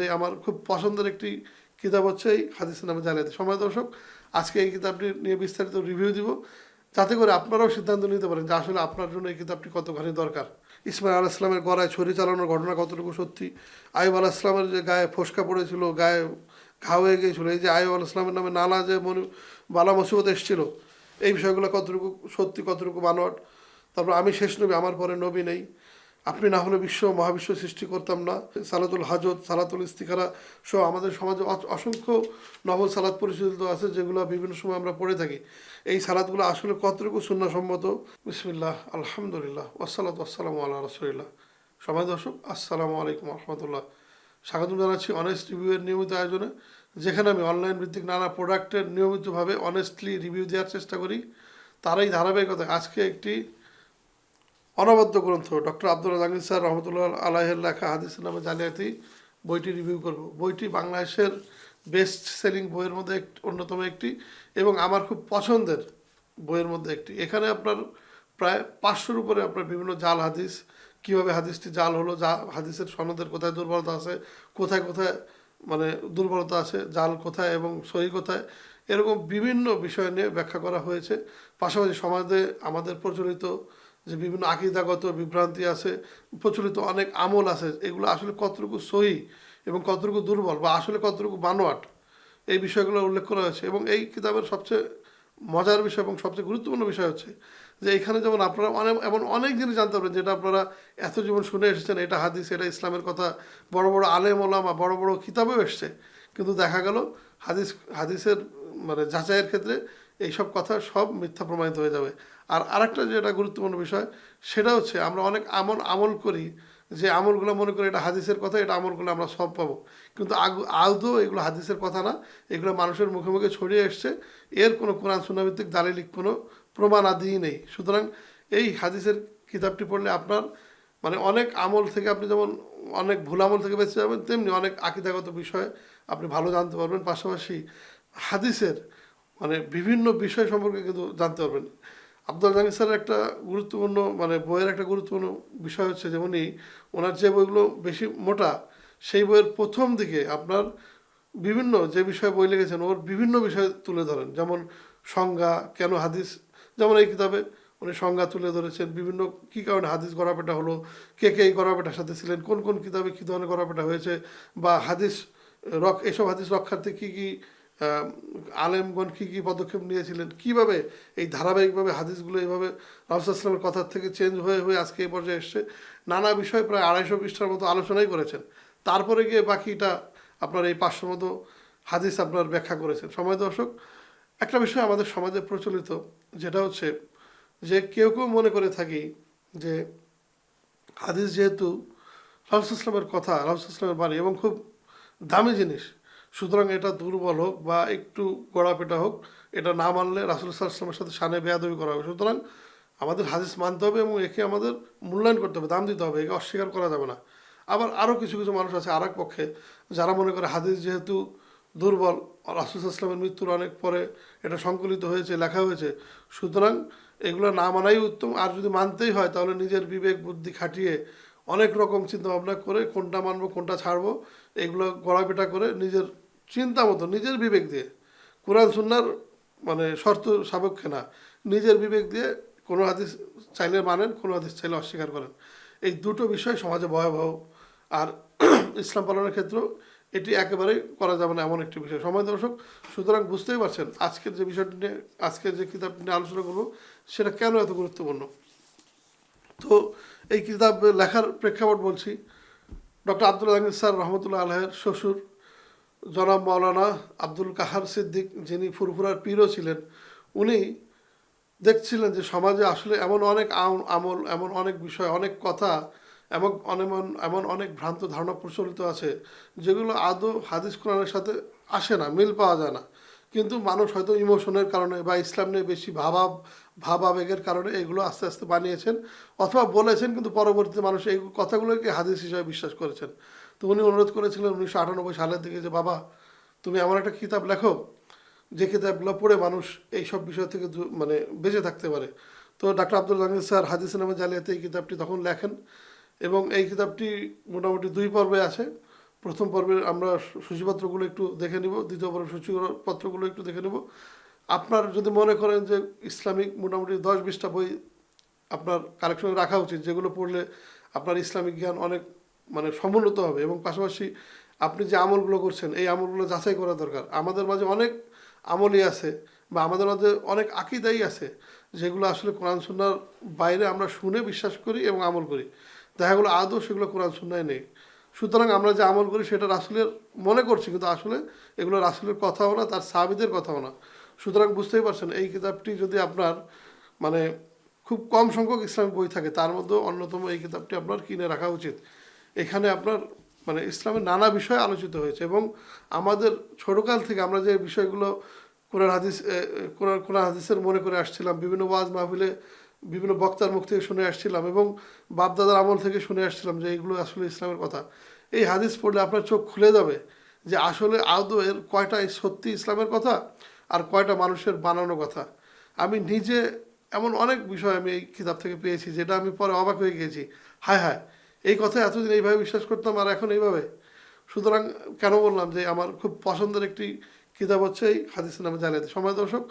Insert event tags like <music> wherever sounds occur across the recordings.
আমার খুব পছন্দের একটি কিতাব হচ্ছে এই হাদিস নামে জালিয়াতি সময় দর্শক, আজকে এই কিতাবটি নিয়ে বিস্তারিত রিভিউ দিব। যাতে করে আপনারাও সিদ্ধান্ত নিতে পারেন যে আসলে আপনার জন্য এই কিতাবটি কতখানি দরকার। ইসমাইল আলাহ ইসলামের গড়ায় ছড়ি চালানোর ঘটনা কতটুকু সত্যি? আইব আলাহ ইসলামের যে গায়ে ফোসকা পড়েছিল, গায়ে ঘা হয়ে গিয়েছিল, এই যে আইব আলাহ ইসলামের নামে নানা যে মনে, বালা মুসিবত এসেছিল, এই বিষয়গুলো কতটুকু সত্যি, কতটুকু বানোয়াট? তারপর আমি শেষ নবী, আমার পরে নবী নেই। আপনি না হলে বিশ্ব মহাবিশ্ব সৃষ্টি করতাম না। সালাতুল হাজত, সালাতুল ইস্তিখারা সহ আমাদের সমাজে অসংখ্য নবল সালাত পরিচালিত আছে, যেগুলো বিভিন্ন সময় আমরা পড়ে থাকি। এই সালাদগুলো আসলে কতটুকু সুন্নাসম্মত? বিসমিল্লাহ, আলহামদুলিল্লাহ ওসালাত আসসালাম আল্লাহ রসুলিল্লাহ। সবাই দর্শক, আসসালামু আলাইকুম রহমতুল্লাহ। স্বাগত জানাচ্ছি অনেস্ট রিভিউয়ের নিয়মিত আয়োজনে, যেখানে আমি অনলাইন ভিত্তিক নানা প্রোডাক্টের নিয়মিতভাবে অনেস্টলি রিভিউ দেওয়ার চেষ্টা করি। তারাই ধারাবাহিকতা আজকে একটি অনবদ্য গ্রন্থ। ডক্টর আব্দুল জাহাঙ্গীর স্যার রহমতুল্লাহ আলাহের লেখা হাদিস নামে জালিয়াতি বইটি রিভিউ করব। বইটি বাংলাদেশের বেস্ট সেলিং বইয়ের মধ্যে অন্যতম একটি এবং আমার খুব পছন্দের বইয়ের মধ্যে একটি। এখানে আপনার প্রায় পাঁচশোর উপরে আপনার বিভিন্ন জাল হাদিস, কীভাবে হাদিসটি জাল হলো, যা হাদিসের সনদের কোথায় দুর্বলতা আছে, কোথায় কোথায় মানে দুর্বলতা আছে, জাল কোথায় এবং সহি কোথায়, এরকম বিভিন্ন বিষয় নিয়ে ব্যাখ্যা করা হয়েছে। পাশাপাশি সমাজে আমাদের প্রচলিত যে বিভিন্ন আকিদাগত বিভ্রান্তি আছে, প্রচলিত অনেক আমল আছে, এগুলো আসলে কতটুকু সহি এবং কতটুকু দুর্বল বা আসলে কতটুকু বানোয়াট, এই বিষয়গুলো উল্লেখ করা হয়েছে। এবং এই কিতাবের সবচেয়ে মজার বিষয় এবং সবচেয়ে গুরুত্বপূর্ণ বিষয় হচ্ছে যে এখানে যেমন আপনারা অনেক, এমন অনেক জিনিস জানতে পারবেন যেটা আপনারা এত জীবন শুনে এসেছেন, এটা হাদিস, এটা ইসলামের কথা, বড় বড় আলেম ওলামা, বড় বড় কিতাবেও এসছে। কিন্তু দেখা গেল হাদিস, হাদিসের মানে যাচাইয়ের ক্ষেত্রে এইসব কথা সব মিথ্যা প্রমাণিত হয়ে যাবে। আর আরেকটা যেটা গুরুত্বপূর্ণ বিষয়, সেটা হচ্ছে আমরা অনেক আমল আমল করি যে আমলগুলো মনে করি এটা হাদিসের কথা, এটা আমলগুলো আমরা সব পাবো। কিন্তু আগ- আদৌ এগুলো হাদিসের কথা না, এগুলো মানুষের মুখে মুখে ছড়িয়ে এসছে, এর কোনো কোরআন সুন্নাভিত্তিক দালিলিক কোনো প্রমাণ আদি নেই। সুতরাং এই হাদিসের কিতাবটি পড়লে আপনার মানে অনেক আমল থেকে আপনি যেমন অনেক ভুল আমল থেকে বেঁচে যাবেন, তেমনি অনেক আকিদাগত বিষয়ে আপনি ভালো জানতে পারবেন। পাশাপাশি হাদিসের মানে বিভিন্ন বিষয় সম্পর্কে কিন্তু জানতে পারবেন। আব্দুল জাহাঙ্গীর স্যারের একটা গুরুত্বপূর্ণ মানে বইয়ের একটা গুরুত্বপূর্ণ বিষয় হচ্ছে যেমনই ওনার যে বইগুলো বেশি মোটা, সেই বইয়ের প্রথম দিকে আপনার বিভিন্ন যে বিষয়ে বই লিখেছেন, ওর বিভিন্ন বিষয় তুলে ধরেন। যেমন সংজ্ঞা, কেন হাদিস, যেমন এই কিতাবে উনি সংজ্ঞা তুলে ধরেছেন, বিভিন্ন কী কারণে হাদিস গড়াপেটা হলো, কে কে এই গড়াপেটার সাথে ছিলেন, কোন কোন কিতাবে কী ধরনের গড়াপেটা হয়েছে, বা হাদিস রক, এসব হাদিস রক্ষার্থে কী কী আলেমগণ কী কী পদক্ষেপ নিয়েছিলেন? কীভাবে এই ধারাবাহিকভাবে হাদিসগুলো এইভাবে রাসুলামের কথার থেকে চেঞ্জ হয়ে হয়ে আজকে এই পর্যায়ে এসছে? নানা বিষয় প্রায় আড়াইশো পৃষ্ঠার মতো আলোচনাই করেছেন। তারপরে গিয়ে বাকিটা আপনার এই পাঁচশো মতো হাদিস আপনার ব্যাখ্যা করেছেন। সময় দর্শক, একটা বিষয় আমাদের সমাজে প্রচলিত, যেটা হচ্ছে যে কেউ কেউ মনে করে থাকি যে হাদিস যেহেতু রাহুসাল্লামের কথা রাহুসাল্লামের বাণী এবং খুব দামি জিনিস সুতরাং এটা দুর্বল হোক বা একটু গড়াপেটা হোক, এটা না মানলে রাসুল সাল্লামের সাথে সানে বেয়াদবি করা হবে। সুতরাং আমাদের হাদিস মানতে হবে এবং একে আমাদের মূল্যায়ন করতে হবে, দাম দিতে হবে, একে অস্বীকার করা যাবে না। আবার আরও কিছু কিছু মানুষ আছে আর পক্ষে, যারা মনে করে হাদিস যেহেতু দুর্বল, রাসুল ইসলামের মৃত্যুর অনেক পরে এটা সংকলিত হয়েছে, লেখা হয়েছে, সুতরাং এগুলো না মানাই উত্তম। আর যদি মানতেই হয়, তাহলে নিজের বিবেক, বুদ্ধি খাটিয়ে অনেক রকম চিন্তা ভাবনা করে কোনটা মানবো, কোনটা ছাড়বো, এগুলো গড়াপেটা করে নিজের চিন্তা মতো নিজের বিবেক দিয়ে। কোরআন, সুন্নার মানে শর্ত সাপেক্ষে না। নিজের বিবেক দিয়ে কোনো হাদিস চাইলে মানেন, কোনো হাদিস চাইলে অস্বীকার করেন। এই দুটো বিষয় সমাজে ভয়াবহ। আর <clears throat> ইসলাম পালনের ক্ষেত্রেও এটি একেবারেই করা যাবে না এমন একটি বিষয়। সময় দর্শক, সুতরাং বুঝতেই পারছেন আজকের যে বিষয়টি নিয়ে, আজকের যে কিতাব নিয়ে আলোচনা করব, সেটা কেন এত গুরুত্বপূর্ণ? তো এই কিতাব লেখার প্রেক্ষাপট বলছি, ডক্টর আব্দুল আলম স্যার রহমতুল্লাহ আলহের শ্বশুর জনাব মাওলানা আব্দুল কাহার সিদ্দিক, যিনি ফুরফুরার পীরও ছিলেন, উনি দেখছিলেন যে সমাজে আসলে এমন অনেক আম- আমল, এমন অনেক বিষয়, অনেক কথা, এমন এমন এমন অনেক ভ্রান্ত ধারণা প্রচলিত আছে, যেগুলো আদৌ হাদিস কোরআনের সাথে আসে না, মিল পাওয়া যায় না। কিন্তু মানুষ হয়তো ইমোশনের কারণে বা ইসলাম নিয়ে বেশি ভাবা ভাব আবেগের কারণে এগুলো আস্তে আস্তে বানিয়েছেন, অথবা বলেছেন, কিন্তু পরবর্তীতে মানুষ এই কথাগুলোকে হাদিস হিসাবে বিশ্বাস করেছেন। তো উনি অনুরোধ করেছিলেন উনিশশো আটানব্বই সালের দিকে যে, বাবা, তুমি এমন একটা কিতাব লেখো, যে কিতাবগুলো পড়ে মানুষ এই সব বিষয় থেকে মানে বেঁচে থাকতে পারে। তো ডাক্তার আব্দুল জামিল স্যার হাদিস নামে জালিয়াতে এই কিতাবটি তখন লেখেন এবং এই কিতাবটি মোটামুটি দুই পর্বে আছে। প্রথম পর্বে আমরা সূচিপত্রগুলো একটু দেখে নিব, দ্বিতীয় পর্বে সূচিপত্রগুলো একটু দেখে নেব। আপনার যদি মনে করেন যে ইসলামিক মোটামুটি দশ বিশটা বই আপনার কালেকশনে রাখা উচিত, যেগুলো পড়লে আপনার ইসলামিক জ্ঞান অনেক মানে সমুন্নত হবে এবং পাশাপাশি আপনি যে আমলগুলো করছেন, এই আমলগুলো যাচাই করা দরকার। আমাদের মাঝে অনেক আমলই আছে বা আমাদের মাঝে অনেক আকিদাই আছে যেগুলো আসলে কোরআন সুন্নার বাইরে আমরা শুনে বিশ্বাস করি এবং আমল করি। দেখা গেলো আদৌ সেগুলো কোরআন সুন্নায় নেই। সুতরাং আমরা যে আমল করি সেটা রাসুলের মনে করছি কিন্তু আসলে এগুলো রাসুলের কথাও না, তার সাহাবিদের কথাও না। সুতরাং বুঝতেই পারছেন, এই কিতাবটি যদি আপনার মানে খুব কম সংখ্যক ইসলামিক বই থাকে, তার মধ্যেও অন্যতম এই কিতাবটি আপনার কিনে রাখা উচিত। এখানে আপনার মানে ইসলামের নানা বিষয় আলোচিত হয়েছে এবং আমাদের ছোটকাল থেকে আমরা যে বিষয়গুলো কোরআন হাদিস কোরআন কোরআন হাদিসের মনে করে আসছিলাম, বিভিন্ন ওয়াজ মাহফিলে বিভিন্ন বক্তার মুখ থেকে শুনে আসছিলাম এবং বাপদাদার আমল থেকে শুনে আসছিলাম যে এইগুলো আসলে ইসলামের কথা। এই হাদিস পড়লে আপনার চোখ খুলে যাবে যে আসলে আদৌ এর কয়টা সত্যি ইসলামের কথা আর কয়টা মানুষের বানানো কথা। আমি নিজে এমন অনেক বিষয় আমি এই কিতাব থেকে পেয়েছি যেটা আমি পরে অবাক হয়ে গিয়েছি। হায় হায়! এই কথা এতদিন এইভাবে বিশ্বাস করতাম আর এখন এইভাবে। সুতরাং কেন বললাম যে আমার খুব পছন্দের একটি কিতাব হচ্ছে এই হাদিসের নামে জালিয়াতি। সময় দর্শক,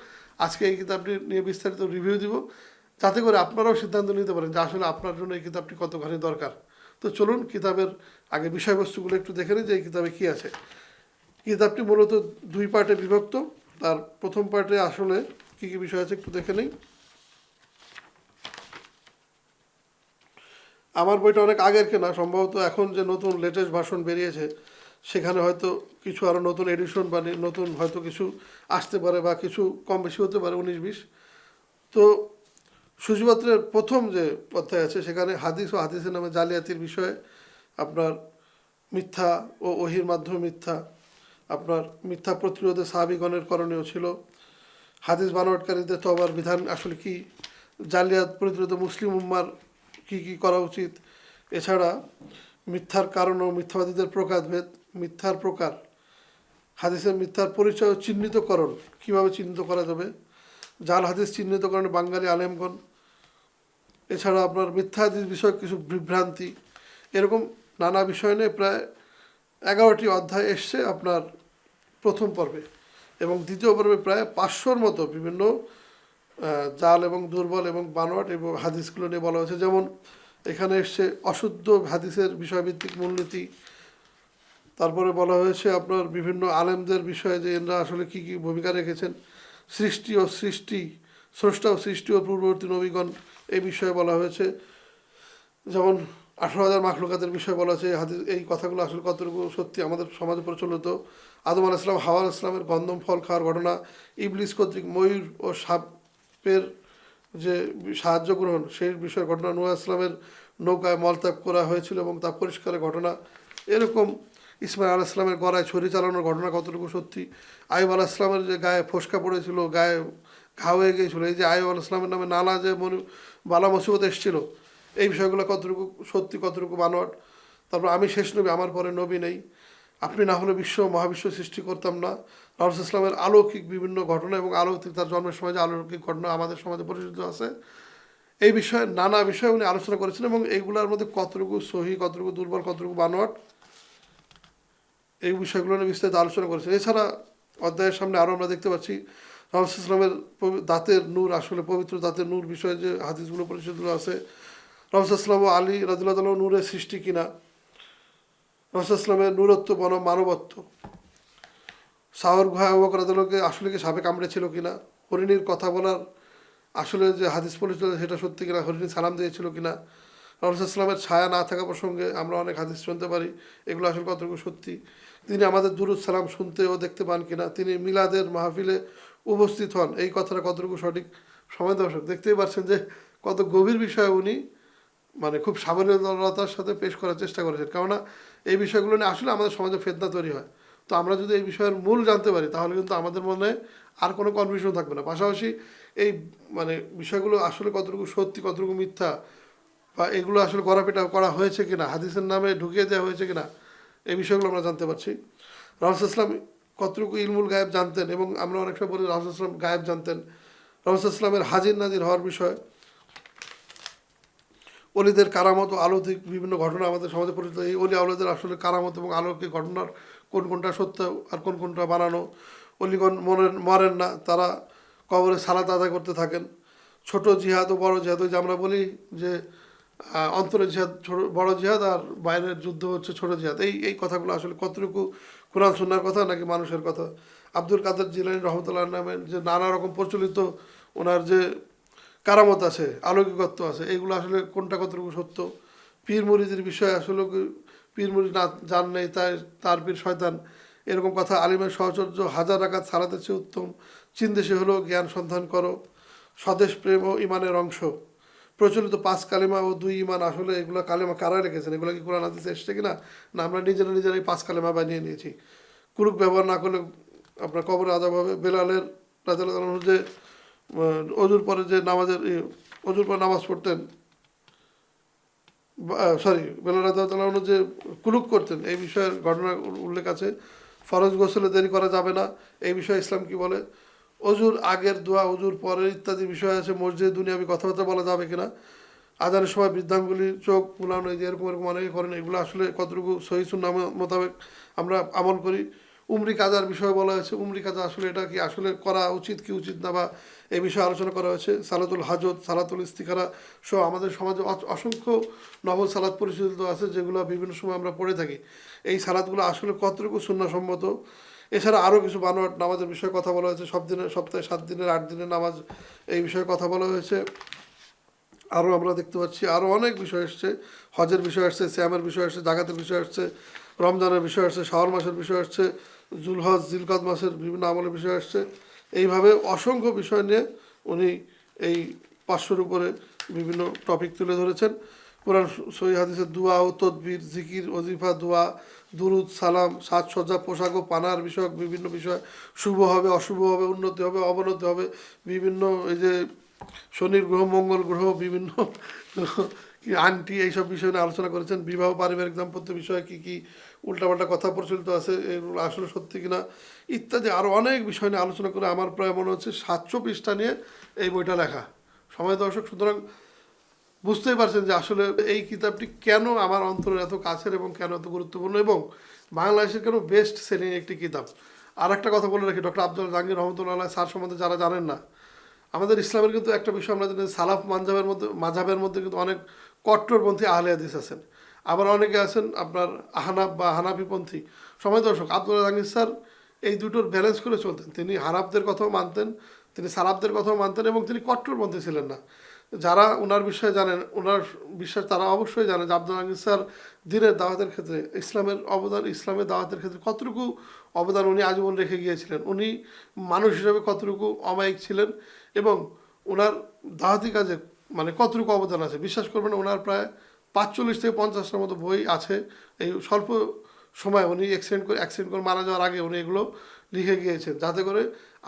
আজকে এই কিতাবটি নিয়ে বিস্তারিত রিভিউ দিব। যাতে করে আপনারাও সিদ্ধান্ত নিতে পারেন যে আসলে আপনার জন্য এই কিতাবটি কতখানি দরকার। তো চলুন কিতাবের আগে বিষয়বস্তুগুলো একটু দেখে নিই যে এই কিতাবে কী আছে। কিতাবটি মূলত দুই পার্টে বিভক্ত। তার প্রথম পার্টে আসলে কী কী বিষয় আছে একটু দেখে নিই। আমার বইটা অনেক আগের কেনা, সম্ভবত এখন যে নতুন লেটেস্ট ভার্সন বেরিয়েছে, সেখানে হয়তো কিছু আরও নতুন এডিশন বা নতুন হয়তো কিছু আসতে পারে বা কিছু কম বেশি হতে পারে, উনিশ, বিশ। তো সূচিপত্রের প্রথম যে অধ্যায় আছে, সেখানে হাদিস ও হাদিসের নামে জালিয়াতির বিষয়ে আপনার মিথ্যা ও ওহির মাধ্যমে মিথ্যা, আপনার মিথ্যা প্রতিরোধে সাহাবিগণের করণীয় ছিল। হাদিস বানোয়াটকারীদের তবার বিধান আসলে কি? জালিয়াত প্রতিরোধে মুসলিম উম্মার কি কি করা উচিত? এছাড়া মিথ্যার কারণ ও মিথ্যাবাদীদের প্রকারভেদ মিথ্যার প্রকার, হাদিসের মিথ্যার পরিচয় চিহ্নিতকরণ কীভাবে চিহ্নিত করা যাবে? জাল হাদিস চিহ্নিতকরণে বাঙালি আলেমগণ। এছাড়া আপনার মিথ্যা হাদিস বিষয়ক কিছু বিভ্রান্তি। এরকম নানা বিষয় নিয়ে প্রায় এগারোটি অধ্যায় এসছে আপনার প্রথম পর্বে এবং দ্বিতীয় পর্বে প্রায় পাঁচশোর মতো বিভিন্ন জাল এবং দুর্বল এবং বানোয়াট এবং হাদিসগুলো নিয়ে বলা হয়েছে। যেমন এখানে এসছে অশুদ্ধ হাদিসের বিষয়ভিত্তিক মূলনীতি। তারপরে বলা হয়েছে আপনার বিভিন্ন আলেমদের বিষয়ে যে এনরা আসলে কি কি ভূমিকা রেখেছেন। সৃষ্টি ও সৃষ্টি, স্রষ্টা ও সৃষ্টি ও পূর্ববর্তী নবীগণ এই বিষয়ে বলা হয়েছে। যেমন আঠারো হাজার মাখলুকাতের বিষয়ে বলা হয়েছে হাদিস এই কথাগুলো আসলে কতটুকু সত্যি আমাদের সমাজে প্রচলিত? আদম আলাহ ইসলাম হাওয়া ইসলামের গন্ধম ফল খাওয়ার ঘটনা, ইবলিস কর্তৃক ময়ূর ও সাপের যে সাহায্য গ্রহণ, সেই বিষয়ের ঘটনা নুয়া ইসলামের নৌকায় মলত্যাগ করা হয়েছিল এবং তা পরিষ্কারের ঘটনা। এরকম ইসমাইল আলাহ ইসলামের গড়ায় ছড়ি চালানোর ঘটনা কতটুকু সত্যি? আইব আলাহ ইসলামের যে গায়ে ফোসকা পড়েছিল, গায়ে ঘা হয়ে গিয়েছিল, এই যে আইব আলাহ ইসলামের নামে নালা যে মনু, বালা মুসিবত এসেছিল, এই বিষয়গুলো কতটুকু সত্যি, কতটুকু বানোয়াট? তারপর আমি শেষ নবী, আমার পরে নবী নেই। আপনি না হলে বিশ্ব মহাবিশ্ব সৃষ্টি করতাম না। রাহুল ইসলামের অলৌকিক বিভিন্ন ঘটনা এবং অলৌকিক তার জন্মের সময় যে অলৌকিক ঘটনা আমাদের সমাজে পরিচিত আছে, এই বিষয়ে নানা বিষয়ে উনি আলোচনা করেছেন এবং এইগুলোর মধ্যে কতটুকু সহি, কতটুকু দুর্বল, কতটুকু বানোয়াট, এই বিষয়গুলো নিয়ে বিস্তারিত আলোচনা করেছেন। এছাড়া অধ্যায়ের সামনে আরও আমরা দেখতে পাচ্ছি রাহুল ইসলামের দাঁতের নূর, আসলে পবিত্র দাঁতের নূর বিষয়ে যে হাদিসগুলো পরিচিত আছে রহসাল্লাম ও আলী রাজুল্লাহ নূরের সৃষ্টি কিনা রহসাল্লামের নূরত্ব বন মানবত্ব সাহর গুহা অবকরাদলকে আসলে কি সাপে কামড়েছিল কিনা? হরিণীর কথা বলার আসলে যে হাদিস পরিচিত সেটা সত্যি কিনা? হরিণী সালাম দিয়েছিল কিনা? রহসাল্লামের ছায়া না থাকা প্রসঙ্গে আমরা অনেক হাদিস শুনতে পারি। এগুলো আসলে কতটুকু সত্যি? তিনি আমাদের দুরুদ সালাম শুনতে ও দেখতে পান কিনা? তিনি মিলাদের মাহফিলে উপস্থিত হন। এই কথাটা কতটুকু সঠিক? সময় দর্শক, দেখতেই পাচ্ছেন যে কত গভীর বিষয়ে উনি। মানে খুব সাবলীলতার সাথে পেশ করার চেষ্টা করেছেন কেননা এই বিষয়গুলো নিয়ে আসলে আমাদের সমাজে ফেতনা তৈরি হয়। তো আমরা যদি এই বিষয়ের মূল জানতে পারি, তাহলে কিন্তু আমাদের মনে আর কোনো কনফিউশন থাকবে না। পাশাপাশি এই মানে বিষয়গুলো আসলে কতটুকু সত্যি, কতটুকু মিথ্যা বা এগুলো আসলে গড়াপেটা করা হয়েছে কিনা, হাদিসের নামে ঢুকিয়ে দেওয়া হয়েছে কিনা, এই বিষয়গুলো আমরা জানতে পারছি। রাহুল ইসলাম কতটুকু ইলমুল গায়েব জানতেন এবং আমরা অনেক সময় বলি রাহুল ইসলাম গায়েব জানতেন। রাহুল ইসলামের হাজির, নাজির হওয়ার বিষয় অলিদের কারামত আলৌকিক বিভিন্ন ঘটনা আমাদের সমাজে পরিচিত। এই অলি আউলিদের আসলে কারামত এবং আলৌকিক ঘটনার কোন কোনটা সত্য আর কোন কোনটা বানানো? অলিগণ মরেন মরেন না তারা কবরে সালাত আদায় করতে থাকেন। ছোট জিহাদ ও বড় জিহাদ ওই যে আমরা বলি যে আহ, অন্তরের জিহাদ ছোট বড় জিহাদ আর বাইরের যুদ্ধ হচ্ছে ছোট জিহাদ। এই এই কথাগুলো আসলে কতটুকু কোরআন সুন্নার কথা নাকি মানুষের কথা? আব্দুল কাদের জিলানি রহমতুল্লাহ নামের যে নানা রকম প্রচলিত ওনার যে কারামত আছে, আলৌকিকত্ব আছে এইগুলো আসলে কোনটা কতটুকু সত্য? পীর মুরিদের বিষয়ে আসলে পীর মুরিদ না জান নেই, তাই তার পীর শয়তান? এরকম কথা আলিমের সহচর্য হাজার রাকাত সালাতের চেয়ে উত্তম। চীন দেশে হলো জ্ঞান সন্ধান করো, স্বদেশ, প্রেম ও ইমানের অংশ। প্রচলিত পাঁচ কালেমা ও দুই ইমান আসলে এগুলো কালেমা কারা রেখেছেন, এগুলো কি কোরআন, হাদিসে এসছে কিনা? না, আমরা নিজেরা নিজেরাই পাঁচ কালেমা বানিয়ে নিয়েছি। কুরুক ব্যবহার না করলে আপনার কবর আজাব হবে। বেলালের রাজা যে অজুর পরে যে নামাজের অজুর পরে নামাজ পড়তেন সরি রাজাউদ্দাহ যে কুলুক করতেন, এই বিষয়ের ঘটনা উল্লেখ আছে। ফরজ গোসলে দেরি করা যাবে না, এই বিষয়ে ইসলাম কি বলে? অজুর আগের দোয়া, অজুর পরের ইত্যাদি বিষয় আছে, মসজিদ দুনিয়াবি কথাবার্তা বলা যাবে কিনা? আজানের সময় বৃদ্ধাঙ্গুলি চোখ মুলানো এই যে এরকম এরকম অনেকে করেন, এগুলো আসলে কতটুকু সহি সুন্নাহ মোতাবেক আমরা আমল করি? উমরি কাজার বিষয়ে বলা হয়েছে। উমরি কাজা আসলে এটা কি আসলে করা উচিত কি উচিত না বা এই বিষয়ে আলোচনা করা হয়েছে। সালাতুল হাজত, সালাতুল ইস্তিখারা সহ আমাদের সমাজে অসংখ্য নবল সালাত পরিচালিত আছে যেগুলো বিভিন্ন সময় আমরা পড়ে থাকি। এই সালাদগুলো আসলে কতটুকু সুন্নাসম্মত? এছাড়া আরও কিছু বানোয়াট নামাজের বিষয়ে কথা বলা হয়েছে। সব দিনের, সপ্তাহে সাত দিনের, আট দিনের নামাজ এই বিষয়ে কথা বলা হয়েছে। আরও আমরা দেখতে পাচ্ছি, আরও অনেক বিষয় এসছে। হজের বিষয় আসছে শ্যামের বিষয় আসছে জাগাতের বিষয় আসছে রমজানের বিষয় আসছে শাওয়ার মাসের বিষয় আসছে জুলহজ জিলকদ মাসের বিভিন্ন আমলের বিষয় আসছে। এইভাবে অসংখ্য বিষয় নিয়ে উনি এই পাঁচশোর উপরে বিভিন্ন টপিক তুলে ধরেছেন। কোরআন সহি হাদিসের দোয়া ও তদবির, জিকির, ওজিফা, দোয়া, দুরুদ, সালাম, সাজসজ্জা, পোশাক ও পানার বিষয়ক বিভিন্ন বিষয়। শুভ হবে, অশুভ হবে, উন্নতি হবে, অবনতি হবে, বিভিন্ন এই যে শনির গ্রহ, মঙ্গল গ্রহ, বিভিন্ন আন্টি এইসব বিষয় নিয়ে আলোচনা করেছেন। বিবাহ, পারিবারিক দাম্পত্য বিষয়ে কী কি উল্টাপাল্টা কথা প্রচলিত আছে, এগুলো আসলে সত্যি কিনা ইত্যাদি আরও অনেক বিষয় নিয়ে আলোচনা করে আমার প্রায় মনে হচ্ছে সাতশো পৃষ্ঠা নিয়ে এই বইটা লেখা। সময় দর্শক, সুতরাং বুঝতেই পারছেন যে আসলে এই কিতাবটি কেন আমার অন্তরের এত কাছের এবং কেন এত গুরুত্বপূর্ণ এবং বাংলাদেশের কেন বেস্ট সেলিং একটি কিতাব? আর একটা কথা বলে রাখি, ডক্টর আব্দুল জাহাঙ্গীর রহমতুল্লাহ স্যার সম্বন্ধে যারা জানেন না, আমাদের ইসলামের কিন্তু একটা বিষয় আমরা জানি সালাফ মানজাবের মধ্যে মাঝাবের মধ্যে কিন্তু অনেক কট্টরপন্থী আহলে হাদিস আছেন। আবার অনেকে আছেন আপনার আহানাব বা হানাফিপন্থী। সময় দর্শক, আব্দুল জাহাঙ্গীর স্যার এই দুটোর ব্যালেন্স করে চলতেন। তিনি হানাবদের কথাও মানতেন, তিনি সালাফদের কথাও মানতেন এবং তিনি কট্টরপন্থী ছিলেন না। যারা ওনার বিষয়ে জানেন ওনার বিশ্বাস তারা অবশ্যই জানেন যে আব্দুল হামিদ স্যার দিনের দাওয়াতের ক্ষেত্রে, ইসলামের অবদান, ইসলামের দাওয়াতের ক্ষেত্রে কতটুকু অবদান উনি আজীবন রেখে গিয়েছিলেন, উনি মানুষ হিসেবে কতটুকু অমায়িক ছিলেন এবং ওনার দাওয়াতি কাজে মানে কতটুকু অবদান আছে। বিশ্বাস করবেন ওনার প্রায় পাঁচচল্লিশ থেকে পঞ্চাশটার মতো বই আছে। এই স্বল্প সময় উনি অ্যাক্সিডেন্ট করে অ্যাক্সিডেন্ট করে মারা যাওয়ার আগে উনি এগুলো লিখে গিয়েছেন। যাতে করে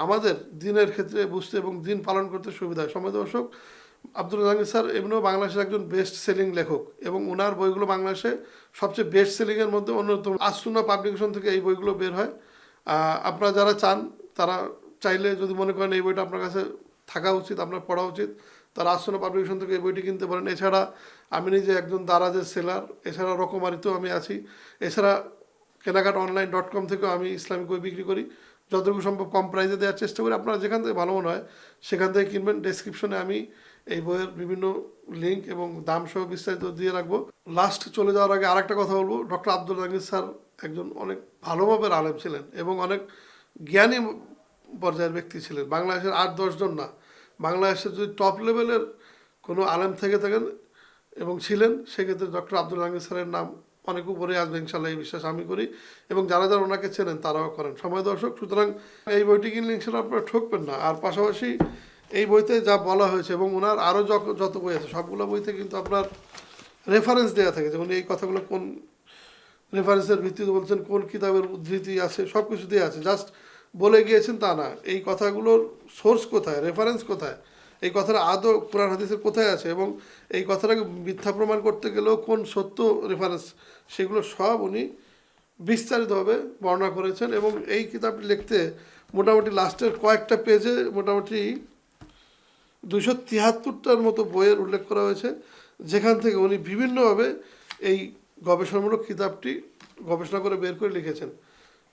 আমাদের দিনের ক্ষেত্রে বুঝতে এবং দিন পালন করতে সুবিধা হয়। সময় দর্শক আব্দুল জাহাঙ্গীর স্যার এমনিও বাংলাদেশের একজন বেস্ট সেলিং লেখক এবং ওনার বইগুলো বাংলাদেশে সবচেয়ে বেস্ট সেলিংয়ের মধ্যে অন্যতম। আসুনা পাবলিকেশন থেকে এই বইগুলো বের হয়। আপনারা যারা চান, তারা চাইলে যদি মনে করেন এই বইটা আপনার কাছে থাকা উচিত, আপনার পড়া উচিত তারা আসুনা পাবলিকেশন থেকে এই বইটি কিনতে পারেন। এছাড়া আমি নিজে একজন দারাজের সেলার এছাড়া রকমারিতেও আমি আছি। এছাড়া কেনাকাটা অনলাইন ডট কম থেকেও আমি ইসলামিক বই বিক্রি করি। যতটুকু সম্ভব কম প্রাইসে দেওয়ার চেষ্টা করি। আপনারা যেখান থেকে ভালো মনে হয়, সেখান থেকে কিনবেন। ডেসক্রিপশনে আমি এই বইয়ের বিভিন্ন লিঙ্ক এবং দাম সহ বিস্তারিত দিয়ে রাখব। লাস্ট চলে যাওয়ার আগে আরেকটা কথা বলব। ডক্টর আব্দুল জাহাঙ্গীর স্যার একজন অনেক ভালোভাবে আলেম ছিলেন এবং অনেক জ্ঞানী পর্যায়ের ব্যক্তি ছিলেন। বাংলাদেশের আট দশজন না। বাংলাদেশের যদি টপ লেভেলের কোনো আলেম থেকে থাকেন এবং ছিলেন, সেক্ষেত্রে ডক্টর আব্দুল জাহাঙ্গীর স্যারের নাম অনেক উপরে আসবে ইনশাল্লাহ এই বিশ্বাস আমি করি। এবং যারা যারা ওনাকে চেনেন, তারাও করেন। সময় দর্শক, সুতরাং এই বইটি কিনলে ইনশাল্লাহ আপনারা ঠকবেন না। আর পাশাপাশি এই বইতে যা বলা হয়েছে এবং ওনার আরও যত যত বই আছে, সবগুলো বইতে কিন্তু আপনার রেফারেন্স দেওয়া থাকে। যে উনি এই কথাগুলো কোন রেফারেন্সের ভিত্তিতে বলছেন, কোন কিতাবের উদ্ধৃতি আছে সব কিছু দেওয়া আছে। জাস্ট বলে গিয়েছেন তা না। এই কথাগুলোর সোর্স কোথায়? রেফারেন্স কোথায়? এই কথাটা আদৌ কোরআন হাদিসের কোথায় আছে? এবং এই কথাটাকে মিথ্যা প্রমাণ করতে গেলেও কোন সত্য রেফারেন্স সেগুলো সব উনি বিস্তারিতভাবে বর্ণনা করেছেন এবং এই কিতাবটি লিখতে মোটামুটি লাস্টের কয়েকটা পেজে মোটামুটি দুশো তিয়াত্তরটার মতো বইয়ের উল্লেখ করা হয়েছে, যেখান থেকে উনি বিভিন্নভাবে এই গবেষণামূলক কিতাবটি গবেষণা করে বের করে লিখেছেন।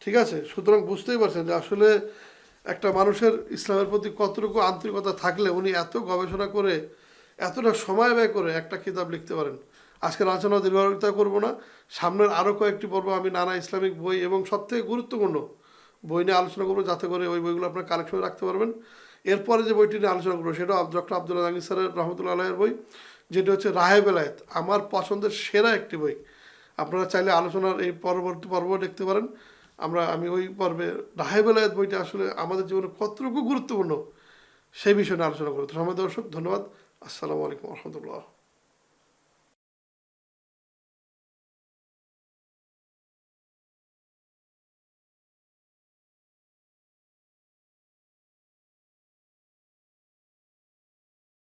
ঠিক আছে? সুতরাং বুঝতেই পারছেন যে আসলে একটা মানুষের ইসলামের প্রতি কতটুকু আন্তরিকতা থাকলে উনি এত গবেষণা করে, এতটা সময় ব্যয় করে একটা কিতাব লিখতে পারেন। আজকের আলোচনা দীর্ঘতা করব না। সামনের আরও কয়েকটি পর্ব আমি নানা ইসলামিক বই এবং সবথেকে গুরুত্বপূর্ণ বই নিয়ে আলোচনা করব, যাতে করে ওই বইগুলো আপনার কালেকশনে রাখতে পারবেন। এরপরে যে বইটি নিয়ে আলোচনা করব সেটা ডক্টর আব্দুল্লাহ জাহাঙ্গীর স্যারের রহমতুল্লাহ আলাহের বই। যেটি হচ্ছে রাহে বেলায়েত আমার পছন্দের সেরা একটি বই। আপনারা চাইলে আলোচনার এই পরবর্তী পর্ব দেখতে পারেন। আমরা, আমি ওই পর্বে রাহে বেলায়েত বইটা আসলে আমাদের জীবনে কতটুকু গুরুত্বপূর্ণ সেই বিষয়ে আলোচনা করব। সময় দর্শক ধন্যবাদ। আসসালামু আলাইকুম রহমতুল্লাহ।